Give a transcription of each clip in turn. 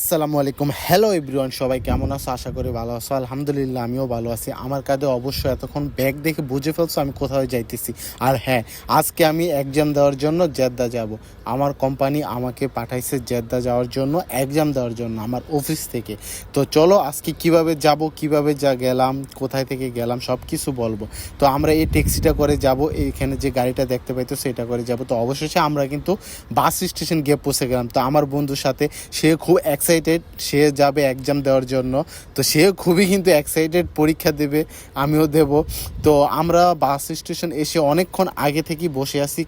আসসালামু আলাইকুম। Hello everyone সবাই কেমন আছো? আশা করি ভালো আছো। আলহামদুলিল্লাহ, আমিও ভালো আছি। আমার কাঁধে অবশ্যই এতক্ষণ ব্যাগ দেখে বুঝে ফেলছো, আমি কোথাও যাইতেছি। আর হ্যাঁ আজকে আমি এক্সাম দেওয়ার জন্য জেদ্দা যাব। আমার কোম্পানি আমাকে পাঠাইছে জেদ্দা যাওয়ার জন্য এক্সাম দেওয়ার জন্য, আমার অফিস থেকে। তো চলো, আজকে কীভাবে যাব, কীভাবে যা গেলাম, কোথায় থেকে গেলাম সব কিছু বলব। তো আমরা এই ট্যাক্সিটা করে যাব এখানে যে গাড়িটা দেখতে পাইতো সেটা করে যাব। তো অবশেষে আমরা কিন্তু বাস স্টেশন গিয়ে পৌঁছে গেলাম। তো আমার বন্ধুর সাথে, সে খুব এক্সাইটেড সে যাবে এক্সাম দেওয়ার জন্য। তো সে খুবই কিন্তু এক্সাইটেড পরীক্ষা দেবে, আমিও দেব। তো আমরা বাস স্টেশন এসে অনেকক্ষণ আগে থেকেই বসে আছি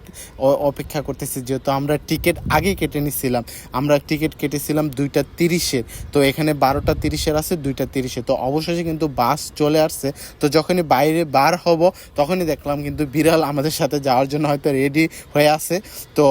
অপেক্ষা করতেছি, যেহেতু আমরা টিকিট আগে কেটে নিছিলাম। আমরা টিকিট কেটেছিলাম দুইটা তিরিশের। তো এখানে বারোটা তিরিশের আছে, দুইটা তিরিশে। তো অবশেষে কিন্তু বাস চলে আসছে। তো যখনই বাইরে বার হব, তখনই দেখলাম কিন্তু বিড়াল আমাদের সাথে যাওয়ার জন্য হয়তো রেডি হয়ে আছে। তো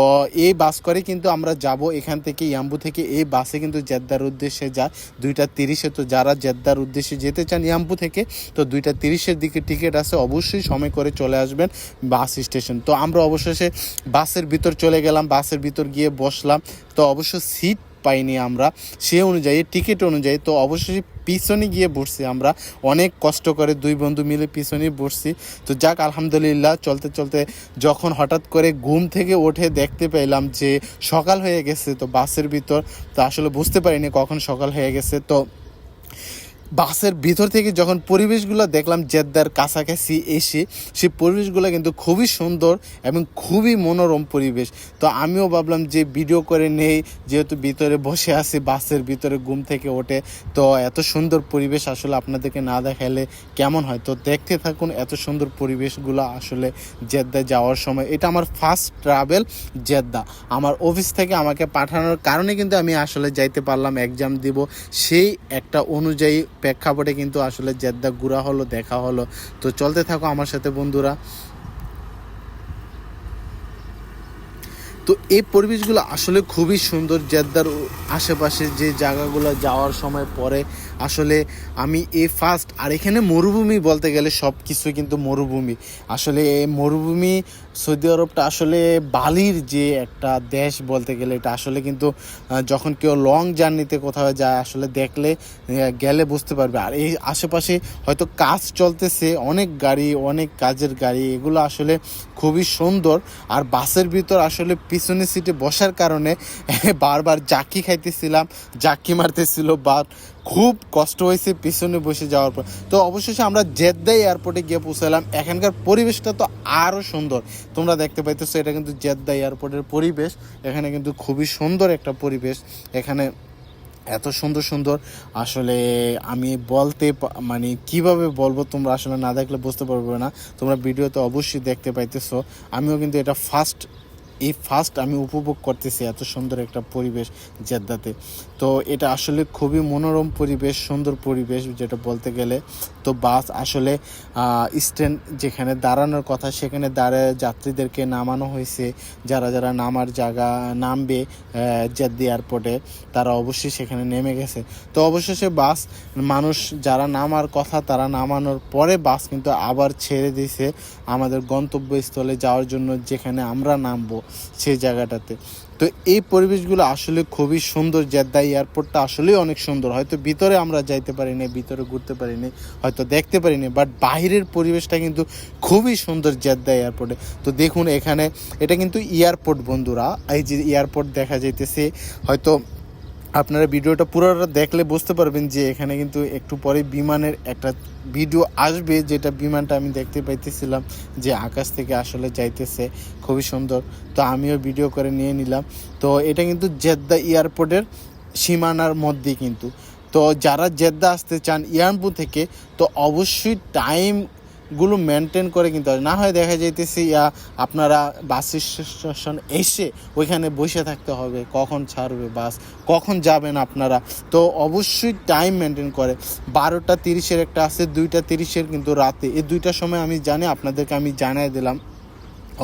এই বাস করে কিন্তু আমরা যাব। এখান থেকে ইয়াম্বু থেকে এই বাসে কিন্তু জেদ্দার উদ্দেশ্যে যায়, দুইটা তিরিশে তো যারা জেদ্দার উদ্দেশ্যে যেতে চান ইয়াম্পু থেকে, তো দুইটা তিরিশের দিকে টিকিট আছে, অবশ্যই সময় করে চলে আসবেন বাস স্টেশন। তো আমরা অবশেষে বাসের ভিতর চলে গেলাম, বাসের ভিতর গিয়ে বসলাম। তো অবশ্য সিট পাইনি আমরা, সে অনুযায়ী, টিকিট অনুযায়ী, তো অবশ্যই পিছনে গিয়ে বসছি আমরা। অনেক কষ্ট করে দুই বন্ধু মিলে পিছনে বসছি। তো যাক, আলহামদুলিল্লাহ চলতে চলতে যখন হঠাৎ করে ঘুম থেকে উঠে দেখতে পেলাম যে সকাল হয়ে গেছে, তো বাসের ভিতর, তো আসলে বুঝতে পারিনি কখন সকাল হয়ে গেছে। তো বাসের ভিতর থেকে যখন পরিবেশগুলো দেখলাম জেদ্দার কাছাকাছি এসে, সেই পরিবেশগুলো কিন্তু খুবই সুন্দর এবং খুবই মনোরম পরিবেশ। তো আমিও ভাবলাম যে ভিডিও করে নেই, যেহেতু ভিতরে বসে আছি, বাসের ভিতরে ঘুম থেকে ওঠে, তো এত সুন্দর পরিবেশ আসলে আপনাদেরকে না দেখালে কেমন হয়? তো দেখতে থাকুন এত সুন্দর পরিবেশগুলো আসলে জেদ্দা যাওয়ার সময়। এটা আমার ফার্স্ট ট্রাভেল জেদ্দা। আমার অফিস থেকে আমাকে পাঠানোর কারণে কিন্তু আমি আসলে যাইতে পারলাম এক্সাম দিব। সেই একটা অনুযায়ী প্রেক্ষাপটে কিন্তু আসলে জেদ্দা ঘোরা হলো, দেখা হলো। তো চলতে থাকো আমার সাথে বন্ধুরা। তো এই পরিবেশগুলো আসলে খুবই সুন্দর জেদ্দার আশেপাশে যে জায়গাগুলো যাওয়ার সময় পরে। আসলে আমি এ ফার্স্ট আর এখানে মরুভূমি বলতে গেলে সব কিছুই কিন্তু মরুভূমি। আসলে এই মরুভূমি সৌদি আরবটা আসলে বালির যে একটা দেশ বলতে গেলে, এটা আসলে কিন্তু যখন কেউ লং জার্নিতে কোথাও যায়, আসলে দেখলে গেলে বুঝতে পারবে। আর এই আশেপাশে হয়তো কাজ চলতেছে, অনেক গাড়ি, অনেক কাজের গাড়ি, এগুলো আসলে খুবই সুন্দর। আর বাসের ভিতর আসলে পিছনে সিটে বসার কারণে, বারবার জাকি খাইতেছিলাম জাকি মারতেছিল বা খুব কষ্ট হয়েছে পিছনে বসে যাওয়ার পর। তো অবশেষে আমরা জেদ্দা এয়ারপোর্টে গিয়ে পৌঁছালাম। এখানকার পরিবেশটা তো আরও সুন্দর। তোমরা দেখতে পাইতেছো, এটা কিন্তু জেদ্দা এয়ারপোর্টের পরিবেশ। এখানে কিন্তু খুবই সুন্দর একটা পরিবেশ। এখানে এত সুন্দর সুন্দর, আসলে আমি বলতে মানে কীভাবে বলব তোমরা আসলে না দেখলে বুঝতে পারবে না। তোমরা ভিডিওতে অবশ্যই দেখতে পাইতেছো। আমিও কিন্তু এটা ফার্স্ট এই ফার্স্ট আমি উপভোগ করতেছি এত সুন্দর একটা পরিবেশ জেদ্দাতে। তো এটা আসলে খুবই মনোরম পরিবেশ, সুন্দর পরিবেশ যেটা বলতে গেলে। তো বাস আসলে স্ট্যান্ড যেখানে দাঁড়ানোর কথা, সেখানে দাঁড়ায় যাত্রীদেরকে নামানো হয়েছে। যারা যারা নামার জায়গা নামবে জেদ্দি এয়ারপোর্টে, তারা অবশ্যই সেখানে নেমে গেছে। তো অবশেষে বাস, মানুষ যারা নামার কথা, তারা নামানোর পরে বাস কিন্তু আবার ছেড়ে দিয়েছে আমাদের গন্তব্যস্থলে যাওয়ার জন্য যেখানে আমরা নামবো, সেই জায়গাটাতে। তো এই পরিবেশগুলো আসলে খুবই সুন্দর জেদ্দা এয়ারপোর্টটা আসলেই অনেক সুন্দর। হয়তো ভিতরে আমরা যাইতে পারিনি, ভিতরে ঘুরতে পারিনি, হয়তো দেখতে পারিনি বাট বাইরের পরিবেশটা কিন্তু খুবই সুন্দর জেদ্দা এয়ারপোর্টে। তো দেখুন এখানে, এটা কিন্তু এয়ারপোর্ট বন্ধুরা, এই যে এয়ারপোর্ট দেখা যাইতেছে, হয়তো আপনারা ভিডিওটা পুরোটা দেখলে বুঝতে পারবেন যে এখানে কিন্তু একটু পরে বিমানের একটা ভিডিও আসবে, যেটা বিমানটা আমি দেখতে পাইতেছিলাম যে আকাশ থেকে আসলে যাইতেছে, খুবই সুন্দর। তো আমিও ভিডিও করে নিয়ে নিলাম। তো এটা কিন্তু জেদ্দা এয়ারপোর্টের সীমানার মধ্যে কিন্তু। তো যারা জেদ্দা আসতে চান ইয়ারপু থেকে, তো অবশ্যই টাইম গুলো মেনটেন করে কিন্তু। না হয় দেখা যাইতেছে, ইয়া, আপনারা বাস স্টেশন এসে ওইখানে বসে থাকতে হবে, কখন ছাড়বে বাস কখন যাবেন আপনারা। তো অবশ্যই টাইম মেনটেন করে। বারোটা তিরিশের একটা আছে, দুইটা তিরিশের কিন্তু রাতে। এই দুইটার সময় আমি জানি, আপনাদেরকে আমি জানাই দিলাম।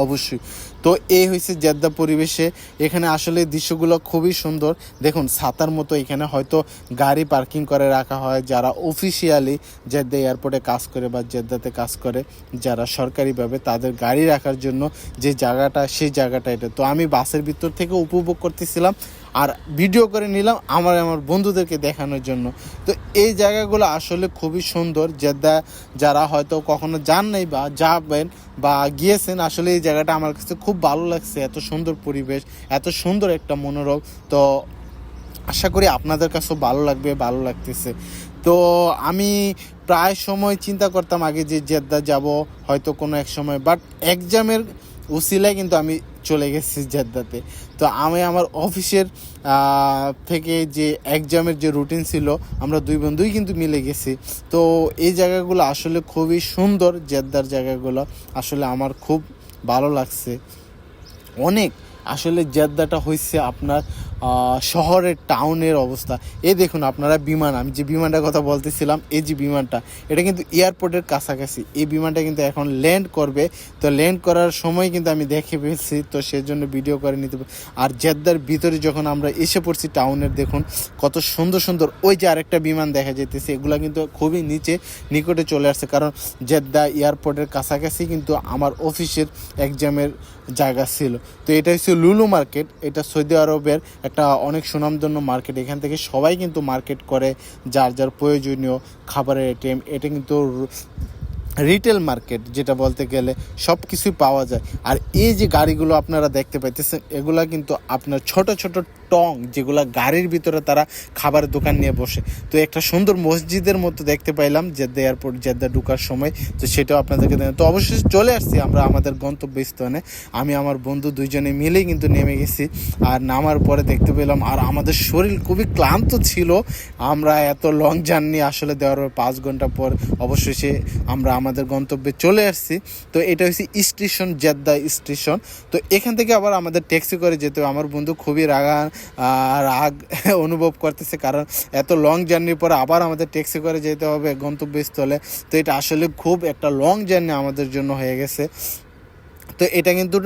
অবশ্যই। তো এই হয়েছে জেদ্দা পরিবেশে। এখানে আসলে দৃশ্যগুলো খুবই সুন্দর। দেখুন, ছাতার মতো এখানে হয়তো গাড়ি পার্কিং করে রাখা হয় যারা অফিসিয়ালি জেদ্দা এয়ারপোর্টে কাজ করে বা জেদ্দাতে কাজ করে, যারা সরকারিভাবে তাদের গাড়ি রাখার জন্য যে জায়গাটা, সেই জায়গাটা এটা। তো আমি বাসের ভিতর থেকে উপভোগ করতেছিলাম। আর ভিডিও করে নিলাম আমার আমার বন্ধুদেরকে দেখানোর জন্য। তো এই জায়গাগুলো আসলে খুবই সুন্দর জেদ্দা যারা হয়তো কখনো যান নাই বা যাবেন বা গিয়েছেন, আসলে এই জায়গাটা আমার কাছে খুব ভালো লাগছে, এত সুন্দর পরিবেশ, এত সুন্দর একটা মনোরম। তো আশা করি আপনাদের কাছেও ভালো লাগবে, ভালো লাগতেছে। তো আমি প্রায় সময় চিন্তা করতাম আগে যে জেদ্দা যাব হয়তো কোনো এক সময় বাট এক্সামের উসিলায় কিন্তু আমি চলে গেছি জেদ্দাতে। তো আমি আমার অফিসের থেকে যে এক্সামের যে রুটিন ছিল, আমরা দুই বন্ধুই কিন্তু মিলে গেছি। তো এই জায়গাগুলো আসলে খুবই সুন্দর, জেদ্দার জায়গাগুলো। আসলে আমার খুব ভালো লাগছে। অনেক। আসলে জেদ্দাটা হয়েছে আপনার শহরের টাউনের অবস্থা। এ দেখুন, আপনারা বিমান, আমি যে বিমানটার কথা বলতেছিলাম, এই যে বিমানটা, এটা কিন্তু এয়ারপোর্টের কাছাকাছি। এই বিমানটা কিন্তু এখন ল্যান্ড করবে। তো ল্যান্ড করার সময় কিন্তু আমি দেখে ফেলছি, তো সেজন্য ভিডিও করে নিতে আর জেদ্দার ভিতরে যখন আমরা এসে পড়ছি টাউনের, দেখুন, কত সুন্দর সুন্দর, ওই যে আরেকটা বিমান দেখা যেতেছে এগুলা কিন্তু খুবই নিচে, নিকটে চলে আসছে। কারণ জেদ্দা এয়ারপোর্টের কাছাকাছি কিন্তু আমার অফিসের এক্সামের জায়গা ছিল। তো এটা হচ্ছে লুলু মার্কেট, এটা সৌদি আরবের একটা অনেক সুনামধন্য মার্কেট এখান থেকে সবাই কিন্তু মার্কেট করে যার যার প্রয়োজনীয় খাবারের আইটেম এটা কিন্তু রিটেল মার্কেট যেটা বলতে গেলে সব কিছুই পাওয়া যায়। আর এই যে গাড়িগুলো আপনারা দেখতে পাইতেছেন, এগুলা কিন্তু আপনার ছোট ছোট টং যেগুলা গাড়ির ভিতরে তারা খাবারের দোকান নিয়ে বসে। তো একটা সুন্দর মসজিদের মতো দেখতে পাইলাম জেদ্দা এয়ারপোর্ট, জেদ্দা ঢুকার সময়। তো সেটাও আপনাদেরকে তো অবশ্যই চলে আসছি আমরা আমাদের গন্তব্যস্থানে আমি আমার বন্ধু দুইজনে মিলেই কিন্তু নেমে গেছি আর নামার পরে দেখতে পেলাম আর আমাদের শরীর খুবই ক্লান্ত ছিল। আমরা এত লং জার্নি আসলে দেওয়ার পর পাঁচ ঘণ্টা পর অবশ্যই সে আমরা আমাদের গন্তব্যে চলে আসছি। তো এটা হচ্ছে স্টেশন, জেদ্দা স্টেশন। তো এখান থেকে আবার আমাদের ট্যাক্সি করে যেতে আমার বন্ধু খুবই রাগা রাগ অনুভব করতেছে। কারণ এত লং জার্নির পরে আবার আমাদের ট্যাক্সি করে যেতে হবে গন্তব্যস্থলে। তো এটা আসলে খুব একটা লং জার্নি আমাদের জন্য হয়ে গেছে। তো এটা কিন্তু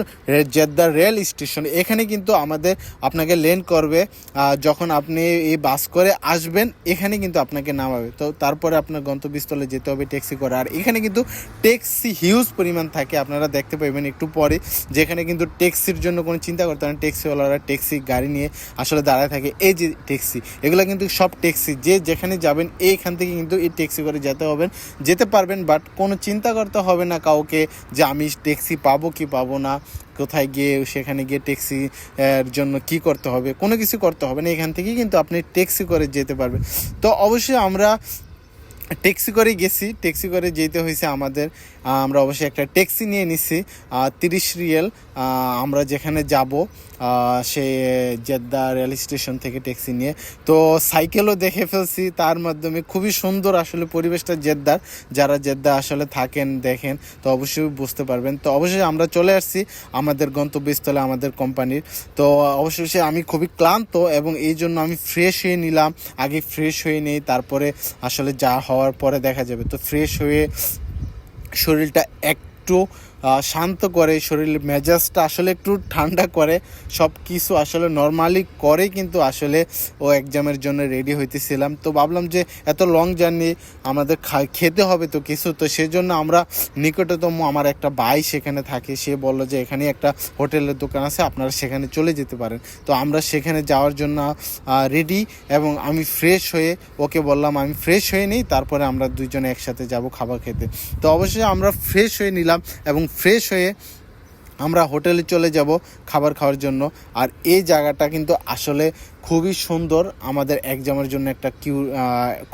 জেদ্দার রেল স্টেশন। এখানে কিন্তু আমাদের আপনাকে লেন করবে যখন আপনি এই বাস করে আসবেন, এখানে কিন্তু আপনাকে নামাবে। তো তারপরে আপনার গন্তব্যস্থলে যেতে হবে ট্যাক্সি করে। আর এখানে কিন্তু ট্যাক্সি হিউজ পরিমাণ থাকে, আপনারা দেখতে পাবেন একটু পরে, যেখানে কিন্তু ট্যাক্সির জন্য কোনো চিন্তা করতে হয় না। ট্যাক্সিওয়ালারা ট্যাক্সি গাড়ি নিয়ে আসলে দাঁড়ায় থাকে। এই যে ট্যাক্সি, এগুলো কিন্তু সব ট্যাক্সি। যে যেখানে যাবেন, এইখান থেকে কিন্তু এই ট্যাক্সি করে যেতে হবেন। যেতে পারবেন, বাট কোনো চিন্তা করতে হবে না কাউকে যে আমি ট্যাক্সি পাবো কি পাবো না, কোথায় গিয়ে সেখানে গিয়ে ট্যাক্সি এর জন্য কি করতে হবে, কোনো কিছু করতে হবে না, এখান থেকেই কিন্তু আপনি ট্যাক্সি করে যেতে পারবেন। তো অবশ্যই আমরা ট্যাক্সি করে গেছি ট্যাক্সি করে যেতে হয়েছে আমাদের আমরা অবশ্যই একটা ট্যাক্সি নিয়ে নিছি তিরিশ রিয়েল। আমরা যেখানে যাব সে জেদ্দা রেল স্টেশন থেকে ট্যাক্সি নিয়ে। তো সাইকেলও দেখে ফেলছি, তার মাধ্যমে খুবই সুন্দর আসলে পরিবেশটা জেদ্দার। যারা জেদ্দা আসলে থাকেন, দেখেন, তো অবশ্যই বুঝতে পারবেন। তো অবশ্যই আমরা চলে আসছি আমাদের গন্তব্যস্থলে, আমাদের কোম্পানির। তো অবশ্যই আমি খুবই ক্লান্ত এবং এই জন্য আমি ফ্রেশ হয়ে নিলাম। আগে ফ্রেশ হয়ে নেই, তারপরে আসলে যা হওয়ার পরে দেখা যাবে। তো ফ্রেশ হয়ে শরীরটা একটু শান্ত করে শরীরের মেজাজটা আসলে একটু ঠান্ডা করে সব কিছু আসলে নর্মালি করে কিন্তু আসলে ও এক্সামের জন্য রেডি হইতেছিলাম। তো ভাবলাম যে এত লং জার্নি আমাদের খেতে হবে তো কিছু, তো সেজন্য আমরা নিকটতম আমার একটা ভাই সেখানে থাকে, সে বলল যে এখানে একটা হোটেলের দোকান আছে, আপনারা সেখানে চলে যেতে পারেন। তো আমরা সেখানে যাওয়ার জন্য রেডি এবং আমি ফ্রেশ হয়ে, ওকে বললাম আমি ফ্রেশ হয়ে নিই, তারপরে আমরা দুইজনে একসাথে যাব খাবার খেতে। তো অবশ্যই আমরা ফ্রেশ হয়ে নিলাম এবং ফ্রেশ হয়ে আমরা হোটেলে চলে যাব খাবার খাওয়ার জন্য। আর এই জায়গাটা কিন্তু আসলে খুবই সুন্দর। আমাদের এক্সামের জন্য একটা কিউ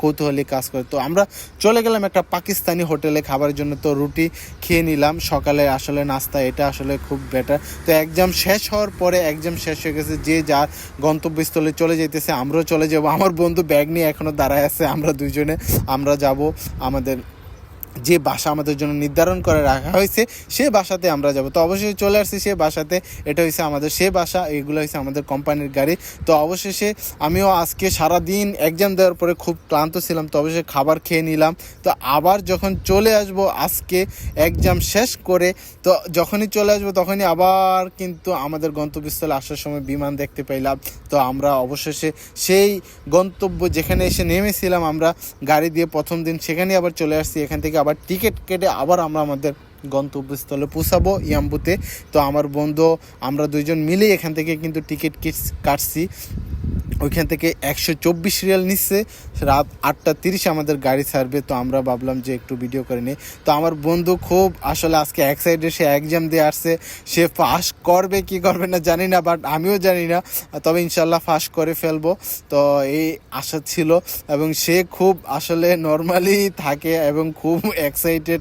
কৌতূহলী কাজ করে। তো আমরা চলে গেলাম একটা পাকিস্তানি হোটেলে খাবারের জন্য। তো রুটি খেয়ে নিলাম। সকালে আসলে নাস্তা, এটা আসলে খুব বেটার তো এক্সাম শেষ হওয়ার পরে এক্সাম শেষ হয়ে গেছে। যে যার গন্তব্যস্থলে চলে যেতেছে আমরাও চলে যাব। আমার বন্ধু ব্যাগ নিয়ে এখনও দাঁড়ায় আছে। আমরা দুজনে আমরা যাব আমাদের যে বাসা আমাদের জন্য নির্ধারণ করে রাখা হয়েছে, সে বাসাতে আমরা যাব। তো অবশ্যই চলে আসছি সে বাসাতে। এটা হয়েছে আমাদের সে বাসা, এগুলো হয়েছে আমাদের কোম্পানির গাড়ি। তো অবশেষে আমিও আজকে সারা দিন এক্সাম দেওয়ার পরে খুব ক্লান্ত ছিলাম, তো অবশ্যই খাবার খেয়ে নিলাম। তো আবার যখন চলে আসব আজকে এক্সাম শেষ করে, তো যখনই চলে আসব তখনই আবার কিন্তু আমাদের গন্তব্যস্থলে আসার সময় বিমান দেখতে পেলাম তো আমরা অবশেষে সেই গন্তব্য যেখানে এসে নেমেছিলাম আমরা, গাড়ি দিয়ে প্রথম দিন সেখানে আবার চলে আসছি। এখান থেকে আবার টিকিট কেটে আবার আমরা আমাদের গন্তব্যস্থলে পৌঁছাবো ইয়াম্বুতে। তো আমার বন্ধু, আমরা দুইজন মিলেই এখান থেকে কিন্তু টিকিট কাটছি। ওইখান থেকে একশো চব্বিশ রিয়াল নিচ্ছে। রাত আটটা তিরিশে আমাদের গাড়ি ছাড়বে। তো আমরা ভাবলাম যে একটু ভিডিও করে নিই। তো আমার বন্ধু খুব আসলে আজকে এক সাইডে সে এক্সাম দিয়ে আসছে। সে পাস করবে কি করবে না জানি না বাট আমিও জানি না। তবে ইনশাল্লাহ পাস করে ফেলব। তো এই আশা ছিল। এবং সে খুব আসলে নর্মালি থাকে এবং খুব এক্সাইটেড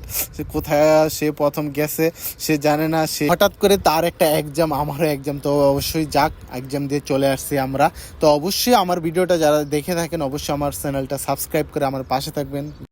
কোথায় সে প্রথম গেছে, সে জানে না। সে হঠাৎ করে তার একটা এক্সাম আমারও এক্সাম তো অবশ্যই যাক এক্সাম দিয়ে চলে আসছি আমরা। তো অবশ্যই আমার ভিডিওটা যারা দেখে থাকেন অবশ্যই আমার চ্যানেলটা সাবস্ক্রাইব করে আমার পাশে থাকবেন।